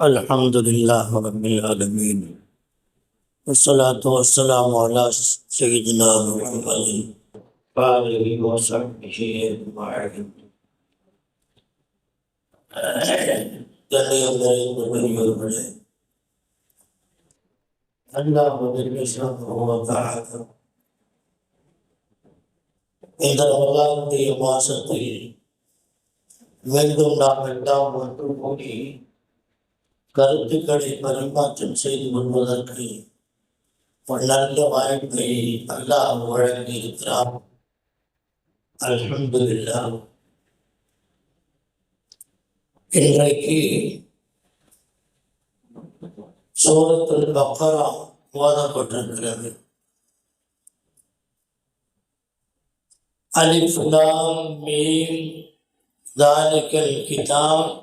الحمد لله رب العالمين والصلاة والسلام على سيدنا محمد وآله وصحبه أجمعين கண்ணியம் நிறைந்த பெரியவர்களே அல்லாஹுவிற்கு சமூகத்தாக இந்த ரமலானுடைய மாசத்தில் மீண்டும் நாம் எல்லாம் ஒன்று கூடி கருத்துக்களை பரிமாற்றம் செய்து கொள்வதற்கு நல்ல வாய்ப்பை அல்லாஹ் வழங்கியிருக்கிறார். அல்ஹம்துல்லா இன்றைக்கு சோரத்தில் பக்கரா மோதப்பட்டிருக்கிறது அலிஃபுலாம் மீம். தாலிக்கல் கிதாப்.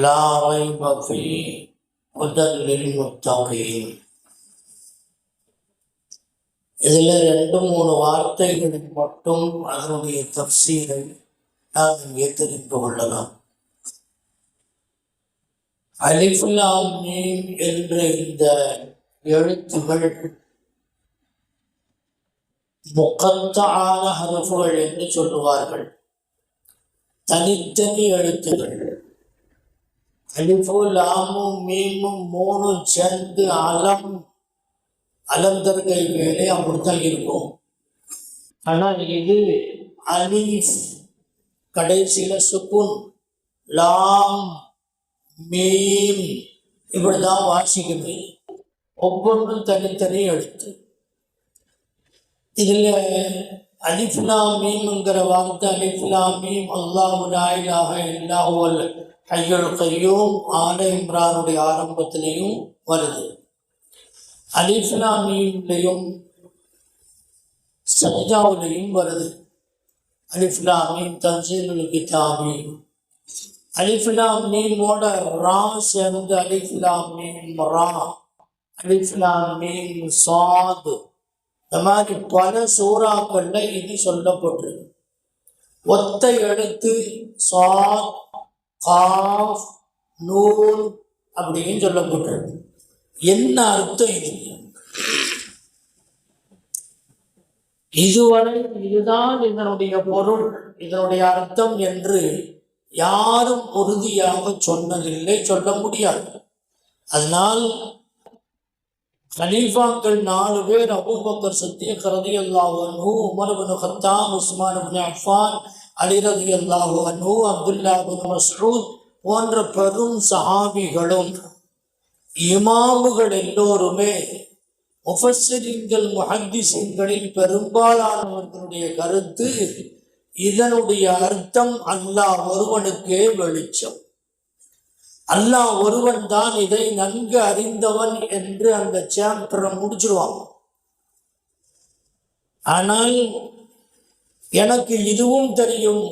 லாவை பஃபி முதலில் முத்தகையும் இதில் ரெண்டு மூணு வார்த்தைகளுக்கு மட்டும் அதனுடைய தப்சீரை நாம் இங்கே தெரிந்து கொள்ளலாம். அலிஃபுலாம் என்ற இந்த எழுத்துகள் முகத்தான ஹரஃபுகள் என்று சொல்லுவார்கள். தனித்தனி எழுத்துகள். அலிஃபு லாமும் மீமும் மூணும் சேர்ந்து அலம் அலந்தர்கை வேலை அப்படித்தான் இருக்கும். ஆனால் இது அலீஃப் கடைசியில் சுக்குன் லாம் மீம் இப்படிதான் வாசிக்கணும் ஒவ்வொன்றும் தனித்தனி எழுத்து. இதில் அலிஃப்லா மீம்ங்கிற வார்த்தை அலிஃப்லா மீம் அல்லாஹு லாயிலாக இல்லாஹுவல் ஐயுல் கையூம் ஆல இம்ரானுடைய ஆரம்பத்திலையும் வருது. அலிஃப்லாமியிலையும் சஜாவிலையும் வருது. அலிஃப்லாமின் தன்சீலுல் கிதாபி அலிஃப்லா மீமோட ரா சேர்ந்து அலிஃப்லா மீம் ரா அலிஃப்லா மீம் சாது. இந்த மாதிரி பல சூறாக்கள்ல இது சொல்லப்பட்டிருக்கு. ஒத்த எழுத்து சாத் காஃப் நூல் அப்படின்னு சொல்லப்பட்டிருக்கு. என்ன அர்த்தம் இது? இதுவரை இதுதான் இதனுடைய பொருள் இதனுடைய அர்த்தம் என்று யாரும் உறுதியாக சொன்னதில்லை சொல்ல முடியாது. அதனால் கலீஃபாக்கள் நாலு பேர் அபூபக்கர் சத்தியக் ரதி அல்லாஹ் உமர் பின் உஸ்மான் பின் அஃபான் அலிரது ரலியல்லாஹு அன்ஹு அப்துல்லா இப்னு போன்ற பெரும் சஹாபிகளும் இமாமுகள் எல்லோருமே முஃபஸ்ஸிரின்கள் முஹத்திஸின்களில் பெரும்பாலானவர்களுடைய கருத்து இதனுடைய அர்த்தம் அல்லாஹ் ஒருவனுக்கே வெளிச்சம். அல்லாஹ் ஒருவன் தான் இதை நன்கு அறிந்தவன் என்று அந்த சாப்டரை முடிச்சிருவாங்க. ஆனால் எனக்கு இதுவும் தெரியும்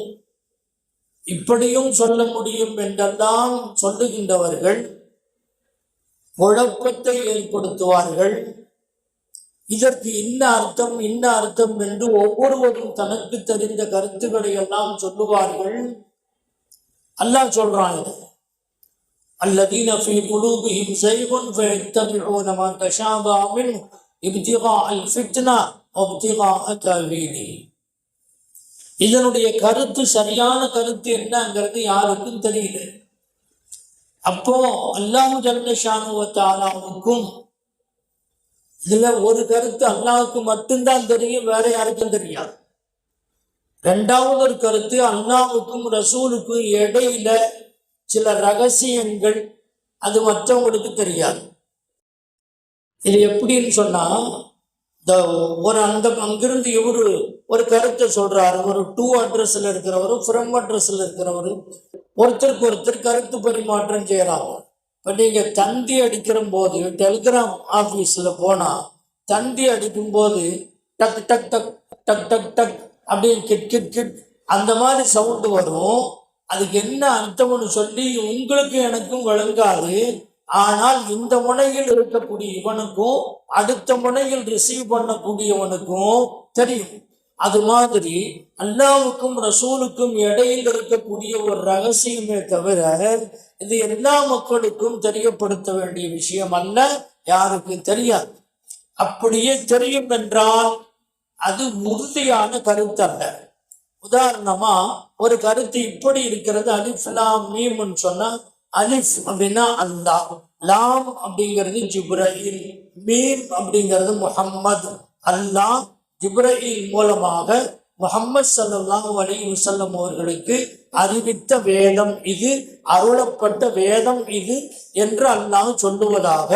இப்படியும் சொல்ல முடியும் என்றெல்லாம் சொல்லுகின்றவர்கள் குழப்பத்தை ஏற்படுத்துவார்கள் இதற்கு இன்ன அர்த்தம் இன்ன அர்த்தம் என்று ஒவ்வொருவரும் தனக்கு தெரிந்த கருத்துக்களை எல்லாம் சொல்லுவார்கள் அல்லாஹ் சொல்றான் இதை الذين في قلوبهم زيغ فيتبعون ما تشابه منه ابتغاء الفتنة وابتغاء تأويله இதனுடைய கருத்து சரியான கருத்து என்னங்கிறது யாருக்கும் தெரியல. அப்போ அல்லாஹு ஜல்லஷானுவத்தாலாவுக்கும் இதுல ஒரு கருத்து அல்லாவுக்கு மட்டும்தான் தெரியும் வேற யாருக்கும் தெரியாது. ரெண்டாவது ஒரு கருத்து அல்லாவுக்கும் ரசூலுக்கும் இடையில சில ரகசியங்கள் அது மற்றவங்களுக்கு தெரியாது. இது எப்படின்னு சொன்னா இந்த ஒரு அந்த அங்கிருந்து இவரு ஒரு கருத்தை சொல்றாரு. ஒரு டூ அட்ரஸ்ல இருக்கிறவரு ஃப்ரம் அட்ரஸ்ல இருக்கிறவரு. ஒருத்தருக்கு ஒருத்தர் கருத்து பரிமாற்றம் செய்யறாங்க. இப்போ நீங்க தந்தி அடிக்கிற போது டெலிகிராம் ஆஃபீஸில் போனா தந்தி அடிக்கும் போது டக் டக் டக் டக் டக் டக் அப்படின்னு கிட் கிட் கிட் அந்த மாதிரி சவுண்டு வரும். அதுக்கு என்ன அர்த்தம்னு சொல்லி உங்களுக்கு எனக்கும் விளங்காது ஆனால் இந்த முனையில் இருக்கக்கூடிய இவனுக்கும் அடுத்த முனையில் ரிசீவ் பண்ணக்கூடியவனுக்கும் தெரியும். அது மாதிரி அல்லாவுக்கும் ரசூலுக்கும் இடையில் இருக்கக்கூடிய ஒரு ரகசியமே தவிர இது எல்லா மக்களுக்கும் தெரியப்படுத்த வேண்டிய விஷயம் அல்ல யாருக்கும் தெரியாது. அப்படியே தெரியும் என்றால் அது உறுதியான கருத்து அல்ல. உதாரணமா ஒரு கருத்து இப்படி இருக்கிறது அலிஃபலாம் மீம்னு சொன்னா அலிஃப் அப்படின்னா அல்லாஹ். லாம் அப்படிங்கிறது ஜிப்ரஹீல் மீம் அப்படிங்கிறது முஹம்மது. அல்லாஹ் ஜிப்ரஹீல் மூலமாக முகம்மது ஸல்லல்லாஹு அலி வசல்லம் அவர்களுக்கு அறிவித்த வேதம் இது அருளப்பட்ட வேதம் இது என்று அல்லாஹ் சொல்லுவதாக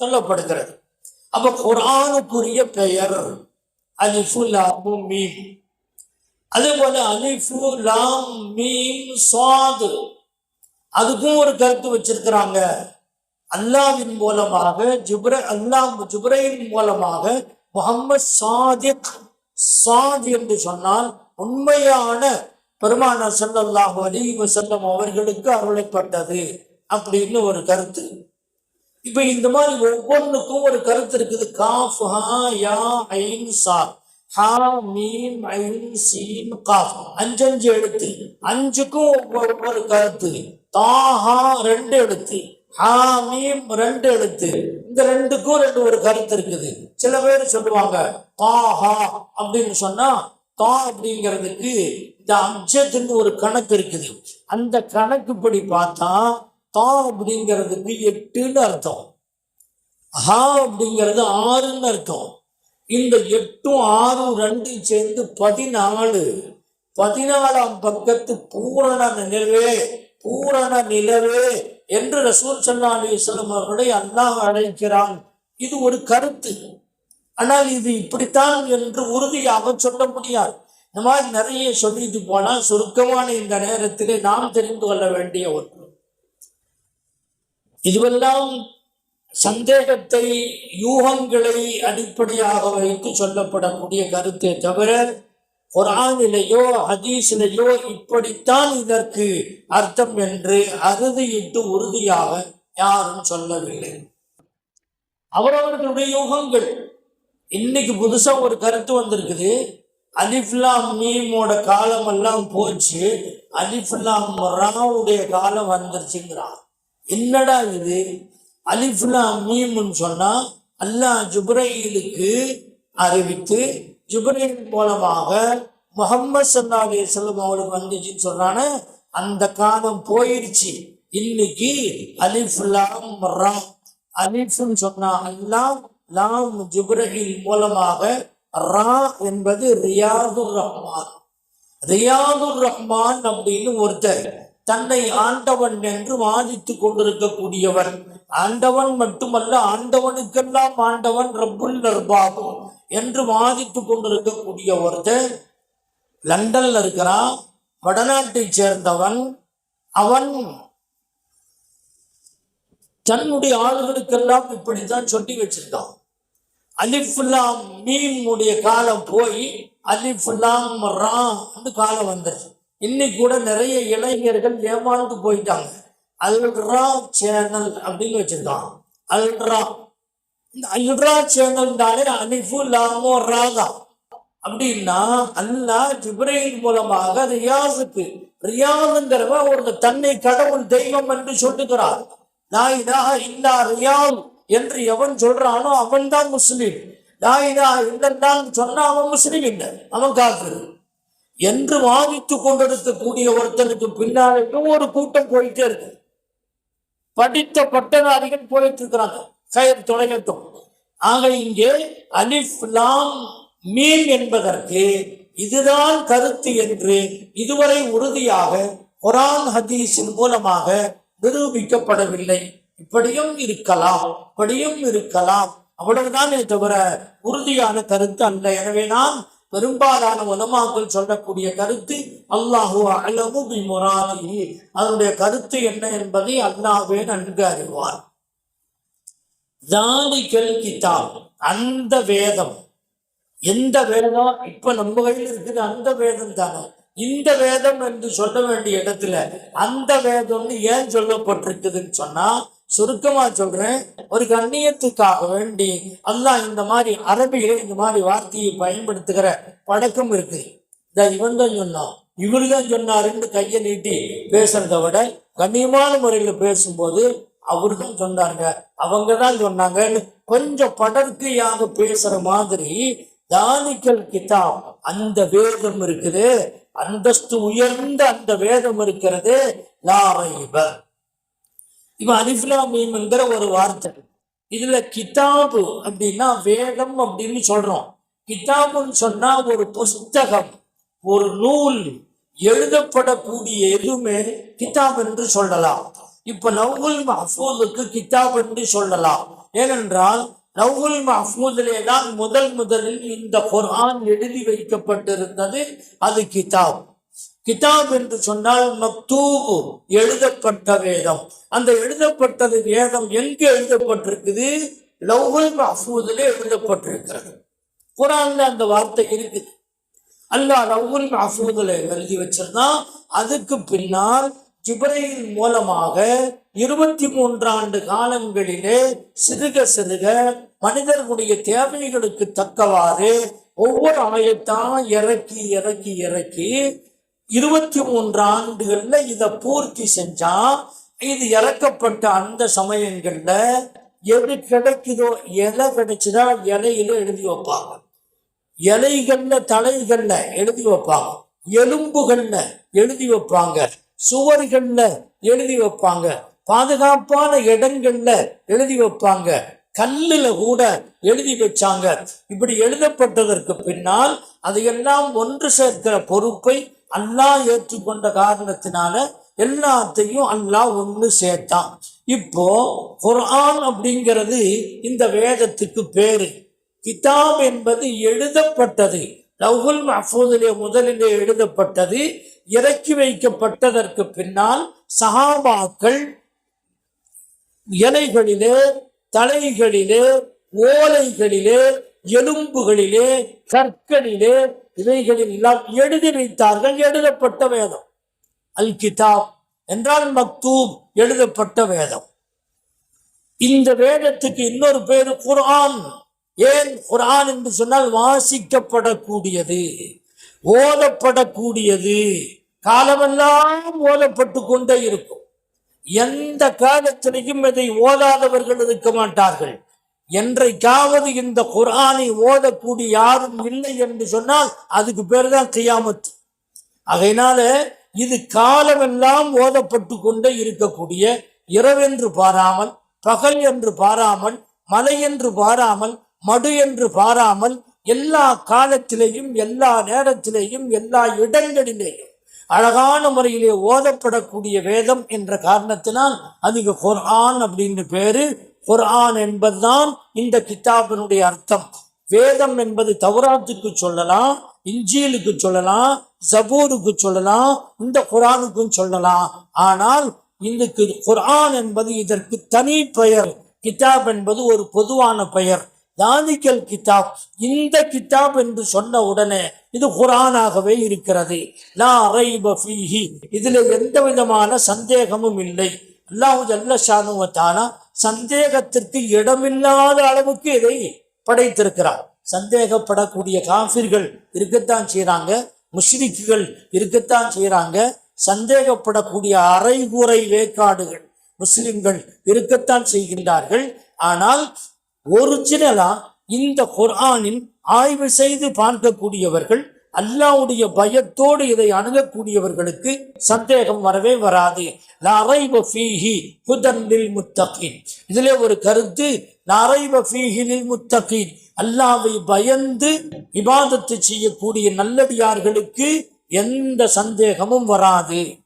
சொல்லப்படுகிறது. அப்ப குரானுக்குரிய பெயர் அலிஃபு லாமு மீம். அதே போல அலிஃபு லாம் மீம் சுவாது அதுக்கும் ஒரு கருத்து வச்சிருக்கிறாங்க. அல்லாவின் மூலமாக ஜிப்ர அல்லாஹ் ஜிப்ரையின் மூலமாக முகம்மது சாதிக் சாத் என்று சொன்னால் உண்மையான பெருமான ஸல்லல்லாஹு அலைஹி வஸல்லம் அவர்களுக்கு அருளப்பட்டது அப்படின்னு ஒரு கருத்து. இப்ப இந்த மாதிரி ஒவ்வொன்றுக்கும் ஒரு கருத்து இருக்குது. காஃப் ஹா யா ஐன் சா. ஹா மீன் ஐன் சீன் காஃப். அஞ்சஞ்சு எழுத்து. அஞ்சுக்கும் ஒவ்வொரு கருத்து. தாஹா ரெண்டு எழுத்து. ஹாமீம் ரெண்டு எழுத்து. இந்த ரெண்டுக்கும் ரெண்டு ஒரு கருத்து இருக்குது. சில பேர் சொல்லுவாங்க தாஹா அப்படின்னு சொன்னா தா அப்படிங்கிறதுக்கு இந்த அம்சத்துக்கு ஒரு கணக்கு இருக்குது. அந்த கணக்குப்படி பார்த்தா தா அப்படிங்கிறதுக்கு எட்டுன்னு அர்த்தம். ஹா அப்படிங்கிறது ஆறுன்னு அர்த்தம். இந்த எட்டும் ஆறும் ரெண்டும் சேர்ந்து பதினாலு. பதினாலாம் பக்கத்து பூரண நிலவே பூரண நிலவே என்று ரசூல் சல்லா அலிஸ்லாம் அவர்களை அல்லாஹ் அழைக்கிறான். இது ஒரு கருத்து. ஆனால் இது இப்படித்தான் என்று உறுதியாக சொல்ல முடியாது. இந்த மாதிரி நிறைய சொல்லிட்டு போனால் சுருக்கமான இந்த நேரத்திலே நாம் தெரிந்து கொள்ள வேண்டிய ஒன்று. இதுவெல்லாம் சந்தேகத்தை யூகங்களை அடிப்படையாக வைத்து சொல்லப்படக்கூடிய கருத்தை தவிர குரானிலேயோ ஹதீஸிலேயோ இப்படித்தான் இதற்கு அர்த்தம் என்று அறுதியிட்டு உறுதியாக யாரும் சொல்லவில்லை. அவரவர்களுடைய யூகங்கள். இன்னைக்கு புதுசா ஒரு கருத்து வந்திருக்குது. அலிஃப்லாம் மீமோட காலம் எல்லாம் போச்சு அலிஃப்லாம் ராவுடைய காலம் வந்துருச்சுங்கிறான். என்னடா இது? அலிஃப்லாம் மீம்னு சொன்னா அல்லாஹ் ஜுப்ரையிலுக்கு அறிவித்து ஜுப்ரைல் மூலமாக முகம்மது சல்லா செல்லும் அவளுக்கு வந்துச்சுன்னு சொல்றானே அந்த காலம் போயிடுச்சு. இன்னைக்கு அலிஃப்லாம் ரா அலிஃப்னு சொன்னா அல்லாம் லாம் ஜிப்ரஹில் மூலமாக ரா என்பது ரியாதுர் ரஹ்மான். ரியாதுர் ரஹ்மான் அப்படின்னு ஒருத்தர். தன்னை ஆண்டவன் என்று வாதித்துக் கொண்டிருக்கக்கூடியவர். ஆண்டவன் மட்டுமல்ல ஆண்டவனுக்கெல்லாம் ஆண்டவன் ரப்புல் அர்பாபு என்று வாதித்துக் கொண்டிருக்கக்கூடிய ஒருத்தர் லண்டன்ல இருக்கிறான். வடநாட்டைச் சேர்ந்தவன். அவன் தன்னுடைய ஆளுகளுக்கெல்லாம் இப்படித்தான் சொல்லி வச்சிருக்கான். அலிஃபுல்லாம் மீனுடைய உடைய காலம் போய் அலிஃபுல்லாம் ரா காலம் வந்துருச்சு. இன்னைக்கு கூட நிறைய இளைஞர்கள் ஏமாந்து போயிட்டாங்க. அல்ரா சேனல் அப்படின்னு வச்சிருக்கான் அல்ரா இந்த அல்ரா சேனல்னாலே அனிஃபு லாமோ ராதா. அப்படின்னா அல்லாஹ் ஜிப்ரைல் மூலமாக ரியாஸுக்கு ரியாதுங்கிறவன் ஒரு தன்னை கடவுள் தெய்வம் என்று சொல்லுகிறார். நாயிதா இலாஹ இல்லா ரியால் என்று எவன் சொல்றானோ அவன் தான் முஸ்லீம். லா இலாஹ இல்லல்லான்னு சொன்னா அவன் முஸ்லீம் இல்லை அவன் காக்குது என்று வாதித்துக் கொண்டிருக்கக்கூடிய ஒருத்தனுக்கு பின்னாலே ஒரு கூட்டம் போயிட்டே இருக்கு. படித்த பட்டதாரிகள் போயிட்டு இருக்கிறாங்க. கயிறு தொலைகட்டும் ஆக இங்கே அலிஃப் லாம் மீன் என்பதற்கு இதுதான் கருத்து என்று இதுவரை உறுதியாக குரான் ஹதீஸின் மூலமாக நிரூபிக்கப்படவில்லை. இப்படியும் இருக்கலாம் இப்படியும் இருக்கலாம். அவ்வளவுதான் தவிர உறுதியான கருத்து அல்ல. எனவே நான் பெரும்பாலான உலமாக்கள் சொல்லக்கூடிய கருத்து அல்லாஹு அலமு பி முராதிஹி. அதனுடைய கருத்து என்ன என்பதை அல்லாஹே நன்கு அறிவார். தானிகள் கிதாப் அந்த வேதம். எந்த வேதம்? இப்ப நம்ம கையில் இருக்குது அந்த வேதம் தானே. இந்த வேதம் என்று சொல்ல வேண்டிய இடத்துல அந்த வேதம்னு ஏன் சொல்லப்பட்டிருக்குதுன்னு சொன்னா சுருக்கமா சொல்றேன். ஒரு கண்ணியத்துக்காக வேண்டி அல்லாஹ் இந்த மாதிரி அரபியில இந்த மாதிரி வார்த்தையை பயன்படுத்துகிற பழக்கம் இருக்கு. இந்த இவன் தான் சொன்னான். இவரு தான் சொன்னாருன்னு கையை நீட்டி பேசுறதை விட கண்ணியமான முறையில பேசும்போது அவரு தான் சொன்னாங்க அவங்க தான் சொன்னாங்கன்னு கொஞ்சம் படர்க்கையாக பேசுற மாதிரி தானிக்கல் கிதாப் அந்த வேதம் இருக்குது. அந்தஸ்து உயர்ந்த அந்த வேதம் இருக்கிறது. லாரைப இப்ப அலிஃப்லாமீம் என்கிற ஒரு வார்த்தை. இதுல கிதாபு அப்படின்னா வேதம் அப்படின்னு சொல்றோம். கிதாபுன்னு சொன்னா ஒரு புஸ்தகம் ஒரு நூல் எழுதப்படக்கூடிய எதுவுமே கிதாப் என்று சொல்லலாம். இப்ப நவுல் மஹ்ஃபூதுக்கு கிதாப் என்று சொல்லலாம். ஏனென்றால் நவுல் மஹ்ஃபூதிலே தான் முதல் முதலில் இந்த குரான் எழுதி வைக்கப்பட்டிருந்தது அது கிதாப். கிதாப் என்று சொன்னால் மக்தூபு எழுதப்பட்ட வேதம். அந்த எழுதப்பட்டது வேதம் எங்கு எழுதப்பட்டிருக்குது? லவ்ஹுல் மஹ்ஃபூதிலே எழுதப்பட்டிருக்கிறது. குரான்ல அந்த வார்த்தை இருக்குது அல்லாஹ் லவ்வுல் மஹ்ஃபூதுல எழுதி வச்சிருந்தான். அதுக்கு பின்னால் ஜிப்ரையில் மூலமாக இருபத்தி மூன்றாண்டு காலங்களிலே சிறுக சிறுக மனிதர்களுடைய தேவைகளுக்கு தக்கவாறு ஒவ்வொரு ஆயத்தான் இறக்கி இறக்கி இறக்கி இருபத்தி மூன்று ஆண்டுகள்ல இதை பூர்த்தி செஞ்சா இது இறக்கப்பட்ட அந்த சமயங்கள்ல எது கிடைக்குதோ எதை கிடைச்சதா இலையில எழுதி வைப்பாங்க. இலைகள்ல தலைகள்ல எழுதி வைப்பாங்க. எலும்புகள்ல எழுதி வைப்பாங்க. சுவர்கள்ல எழுதி வைப்பாங்க. பாதுகாப்பான இடங்கள்ல எழுதி வைப்பாங்க. கல்லுல கூட எழுதி வச்சாங்க. இப்படி எழுதப்பட்டதற்கு பின்னால் அதையெல்லாம் ஒன்று சேர்க்கிற பொறுப்பை அல்லாஹ் ஏற்றுக்கொண்ட காரணத்தினால எல்லாத்தையும் அல்லாஹ் ஒன்று சேர்த்தான். இப்போ குரான் அப்படிங்கிறது இந்த வேதத்துக்கு பேரு. கிதாப் என்பது எழுதப்பட்டது. லவ்ஹுல் மஹ்ஃபூதிலே முதலிலே எழுதப்பட்டது. இறக்கி வைக்கப்பட்டதற்கு பின்னால் சஹாபாக்கள் இலைகளிலே தலைகளிலே ஓலைகளிலே எலும்புகளிலே கற்களிலே இவைகளில் எல்லாம் எழுதி வைத்தார்கள் எழுதப்பட்ட வேதம். அல் கிதாப் என்றால் மக்தூப் எழுதப்பட்ட வேதம். இந்த வேதத்துக்கு இன்னொரு பேரு குரான் ஏன் குரான் என்று சொன்னால் வாசிக்கப்படக்கூடியது ஓதப்படக்கூடியது. காலமெல்லாம் ஓதப்பட்டு கொண்டே இருக்கும். எந்த காலத்திலையும் இதை ஓதாதவர்கள் இருக்க மாட்டார்கள். என்றைக்காவது இந்த குரானை ஓதக்கூடிய யாரும் இல்லை என்று சொன்னால் அதுக்கு பேர் தான் கியாமத்து ஆகையினால இது காலமெல்லாம் ஓதப்பட்டு கொண்டே இருக்கக்கூடிய இரவென்று பாராமல் பகல் என்று பாராமல் மலை என்று பாராமல் மடு என்று பாராமல் எல்லா காலத்திலேயும் எல்லா நேரத்திலேயும் எல்லா இடங்களிலேயும் அழகான முறையிலே ஓதப்படக்கூடிய வேதம் என்ற காரணத்தினால் அதுக்கு குர்ஹான் அப்படின்னு பேரு குர்ஆன் என்பதுதான் இந்த கித்தாபினுடைய அர்த்தம். வேதம் என்பது தவராத்துக்கு சொல்லலாம் இஞ்சியலுக்கு சொல்லலாம் ஜபூருக்கு சொல்லலாம் இந்த குரானுக்கும் சொல்லலாம். ஆனால் இதுக்கு குரான் என்பது இதற்கு தனி பெயர். கிதாப் என்பது ஒரு பொதுவான பெயர். தானிக்கல் கிதாப் இந்த கிதாப் என்று சொன்ன உடனே இது குரானாகவே இருக்கிறது. லா ரைப ஃபீஹி இதுல எந்த விதமான சந்தேகமும் இல்லை. அல்லாஹு ஜல்ல சானுவத்தானா சந்தேகத்திற்கு இடமில்லாத அளவுக்கு இதை படைத்திருக்கிறார். சந்தேகப்படக்கூடிய காஃபிர்கள் இருக்கத்தான் செய்கிறாங்க முஷ்ரிக்குகள் இருக்கத்தான் செய்கிறாங்க சந்தேகப்படக்கூடிய அரைகுறை வேக்காடுகள் முஸ்லிம்கள் இருக்கத்தான் செய்கின்றார்கள். ஆனால் ஒரிஜினலா இந்த குர்ஆனில் ஆய்வு செய்து பார்க்கக்கூடியவர்கள் அல்லாவுடைய பயத்தோடு இதை அணுகக்கூடியவர்களுக்கு சந்தேகம் வரவே வராது. லரைப ஃபீஹி இதிலே ஒரு கருத்து லரைப ஃபீஹி பயந்து விவாதத்தை செய்யக்கூடிய நல்லடியார்களுக்கு எந்த சந்தேகமும் வராது.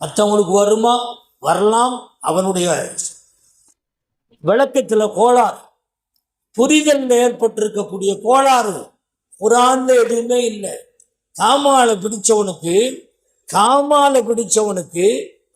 மற்றவங்களுக்கு வருமா? வரலாம். அவனுடைய விளக்கத்தில் கோளாறு. புரிதல் ஏற்பட்டிருக்கக்கூடிய கோளாறு. குரான்ல எதுவுமே இல்லை. காமாலை பிடிச்சவனுக்கு காமாலை பிடிச்சவனுக்கு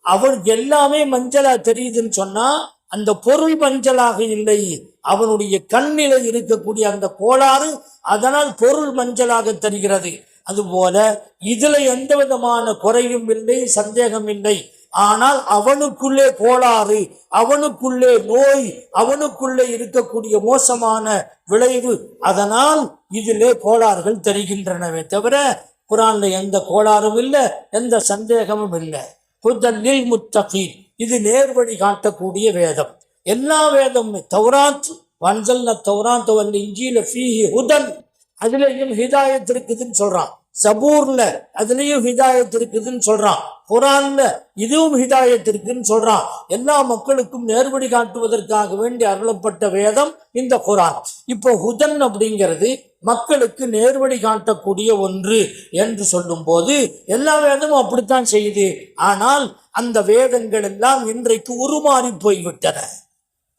அவனுக்கு எல்லாமே மஞ்சளா தெரியுதுன்னு சொன்னா அந்த பொருள் மஞ்சளாக இல்லை. அவனுடைய கண்ணில இருக்கக்கூடிய அந்த கோளாறு அதனால் பொருள் மஞ்சளாக தெரிகிறது. அதுபோல இதுல எந்த விதமான குறையும் இல்லை சந்தேகம் இல்லை ஆனால் அவனுக்குள்ளே கோளாறு அவனுக்குள்ளே நோய் அவனுக்குள்ளே இருக்கக்கூடிய மோசமான விளைவு. அதனால் இதிலே கோளாறுகள் தெரிகின்றனவே தவிர குரான்ல எந்த கோளாறும் இல்லை எந்த சந்தேகமும் இல்லை. புதல்லில் முத்தகி இது நேர்வழி காட்டக்கூடிய வேதம். எல்லா வேதமுமே தௌராத் வன்சல்ன தௌராத் வல் இஞ்சியில ஃபீஹி ஹுதன். அதிலேயும் ஹிதாயத் இருக்குதுன்னு சொல்றான். சபூர்ல அதுலயும் ஹிதாயத் இருக்குதுன்னு சொல்றான். குரான்ல இதுவும் ஹிதாயத் இருக்குன்னு சொல்றான். எல்லா மக்களுக்கும் நேர்வழி காட்டுவதற்காக வேண்டி அருளப்பட்ட வேதம் இந்த குரான். இப்போ ஹுதன் அப்படிங்கிறது மக்களுக்கு நேர்வழி காட்டக்கூடிய ஒன்று என்று சொல்லும்போது எல்லா வேதமும் அப்படித்தான் செய்யுது. ஆனால் அந்த வேதங்கள் எல்லாம் இன்றைக்கு உருமாறி போய்விட்டன.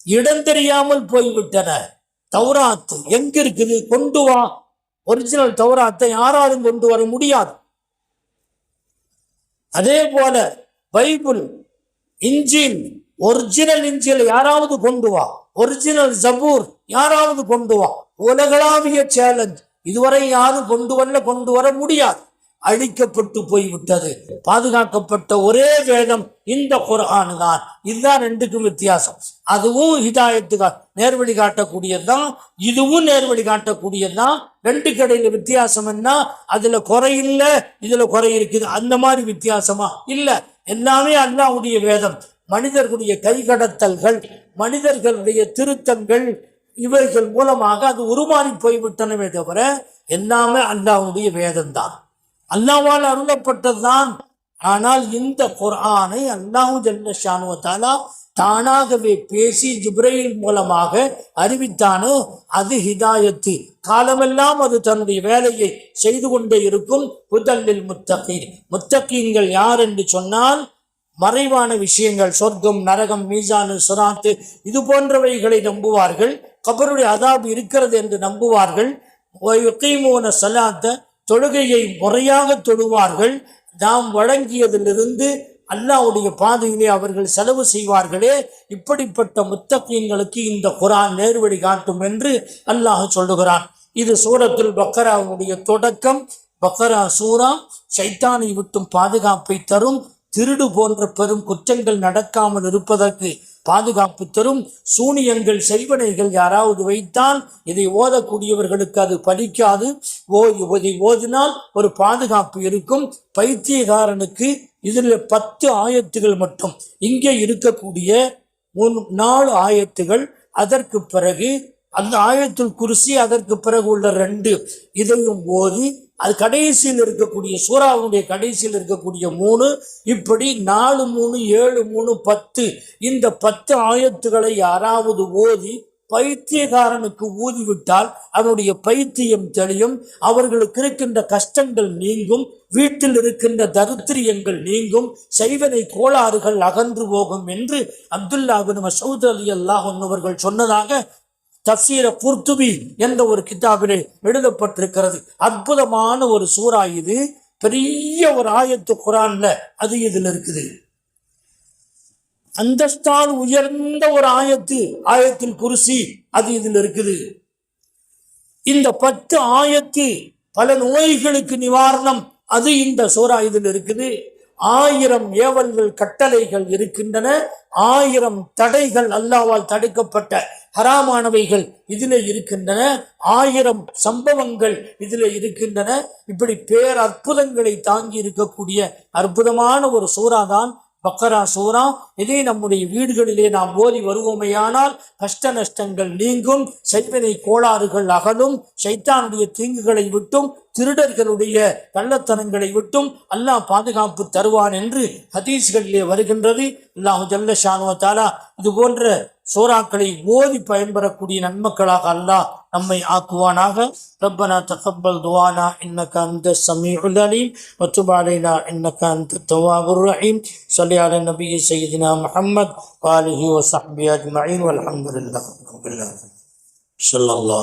இடம் தெரியாமல் போய்விட்டன. தௌராத்து எங்க இருக்குது? கொண்டு வா. ஒரிஜினல் தௌராத்தை யாராலும் கொண்டு வர முடியாது. அதே போல பைபிள் இஞ்சில் ஒரிஜினல் இஞ்சில் யாராவது கொண்டு வா. ஒரிஜினல் ஜபூர் யாராவது கொண்டு வா. உலகளாவிய சேலஞ்ச் இதுவரை யாரும் கொண்டு வரல கொண்டு வர முடியாது. அழிக்கப்பட்டு போய்விட்டது. பாதுகாக்கப்பட்ட ஒரே வேதம் இந்த குர்ஆன் தான் இதுதான் ரெண்டுக்கும் வித்தியாசம். அதுவும் ஹிதாயத்துக்கா நேர்வழி காட்டக்கூடியதுதான். இதுவும் நேர்வழி காட்டக்கூடியதுதான். ரெண்டு கடையில் வித்தியாசம் என்ன? அதில் குறை இல்லை இதில் குறை இருக்குது. அந்த மாதிரி வித்தியாசமா? இல்லை. எல்லாமே அல்லாவுடைய வேதம். மனிதர்களுடைய கைகடத்தல்கள் மனிதர்களுடைய திருத்தங்கள் இவைகள் மூலமாக அது உருமாறி போய்விட்டனவே தவிர எல்லாமே அல்லாவுடைய வேதம் தான் அல்லாவால் அருளப்பட்டதுதான். ஆனால் இந்த குர்ஆனை அல்லாஹு ஜல்லஷானுவத்தாலா தானாகவே பேசி ஜிப்ரையில் மூலமாக அறிவித்தானோ அது ஹிதாயத்து. காலமெல்லாம் அது தன்னுடைய வேலையை செய்து கொண்டே இருக்கும். புதல்லில் முத்தகீர் முத்தகீன்கள் யார் என்று சொன்னால் மறைவான விஷயங்கள் சொர்க்கம் நரகம் மீசானு சுராத்து இது போன்றவைகளை நம்புவார்கள். கபருடைய அதாபு இருக்கிறது என்று நம்புவார்கள். சலாத்தை சலாத்த தொழுகையை முறையாக தொழுவார்கள். நாம் வழங்கியதிலிருந்து அல்லாஹ்வுடைய பாதையிலே அவர்கள் செலவு செய்வார்களே. இப்படிப்பட்ட முத்தகீன்களுக்கு இந்த குரான் நேர்வழி காட்டும் என்று அல்லாஹ் சொல்லுகிறான். இது சூரத்தில் பக்கராவுடைய தொடக்கம். பக்கரா சூரா சைத்தானை விட்டும் பாதுகாப்பை தரும் திருடு போன்ற பெரும் குற்றங்கள் நடக்காமல் இருப்பதற்கு பாதுகாப்பு தரும் சூனியங்கள் செய்வனைகள் யாராவது வைத்தால் இதை ஓதக்கூடியவர்களுக்கு அது பலிக்காது ஓ இதை ஓதினால் ஒரு பாதுகாப்பு இருக்கும். பைத்தியகாரனுக்கு இதில் பத்து ஆயத்துகள் மட்டும். இங்கே இருக்கக்கூடிய மூணு நாலு ஆயத்துகள் அதற்கு பிறகு அந்த ஆயத்தில் குருசி அதற்கு பிறகு உள்ள ரெண்டு. இதையும் ஓதி அது கடைசியில் இருக்கக்கூடிய சூறாவுடைய கடைசியில் இருக்கக்கூடிய மூணு இப்படி நாலு மூணு ஏழு மூணு பத்து இந்த பத்து ஆயத்துகளை யாராவது ஓதி பைத்தியக்காரனுக்கு ஊதிவிட்டால் அவனுடைய பைத்தியம் தெளியும் அவர்களுக்கு இருக்கின்ற கஷ்டங்கள் நீங்கும் வீட்டில் இருக்கின்ற தரித்திரியங்கள் நீங்கும் செய்வனை கோளாறுகள் அகன்று போகும் என்று அப்துல்லாபின் மசூத் அலி அல்லாஹ் அவர்கள் சொன்னதாக தசீர குர்துபி என்ற ஒரு கிதாபிலே எழுதப்பட்டிருக்கிறது. அற்புதமான ஒரு சூறா இது. பெரிய ஒரு ஆயத்து குரான்ல அது இதில் இருக்குது. அந்தஸ்தால் உயர்ந்த ஒரு ஆயத்து ஆயத்தில் குருசி அது இதில் இருக்குது. இந்த பத்து ஆயத்து பல நோய்களுக்கு நிவாரணம் அது இந்த சூறா இதில் இருக்குது. ஆயிரம் ஏவல்கள் கட்டளைகள் இருக்கின்றன. ஆயிரம் தடைகள் அல்லாவால் தடுக்கப்பட்ட ஹராமானவைகள் இதில் இருக்கின்றன. ஆயிரம் சம்பவங்கள் இதில் இருக்கின்றன. இப்படி பேர் அற்புதங்களை தாங்கி இருக்கக்கூடிய அற்புதமான ஒரு சூறா தான் பக்கரா சூறா. இதை நம்முடைய வீடுகளிலே நாம் ஓதி வருவோமையானால் கஷ்ட நஷ்டங்கள் நீங்கும். செய்வினை கோளாறுகள் அகலும். சைத்தானுடைய தீங்குகளை விட்டும். திருடர்களுடைய கள்ளத்தனங்களை விட்டும். அல்லாஹ் பாதுகாப்பு தருவான் என்று ஹதீஸ்களிலே வருகின்றது. அல்லாஹு ஜல்ல ஷானுவத்தாலா இது போன்ற சூறாக்களை ஓதி பயன்பெறக்கூடிய நன்மக்களாக அல்லாஹ் நம்மை ஆக்குவானாக. ரப்பனா தகப்பல் துவானா இன்னக்க அந்த சமீஉல் அலீம் வத்துப் அலைனா இன்னக்க அந்த தவாபுர் ரஹீம். சொல்லி அல நபி சையதினா முஹம்மத் வாலிஹி வசஹபி அஜ்மஈன் வல்ஹம்துலில்லாஹ். சொல்லல்லாஹ்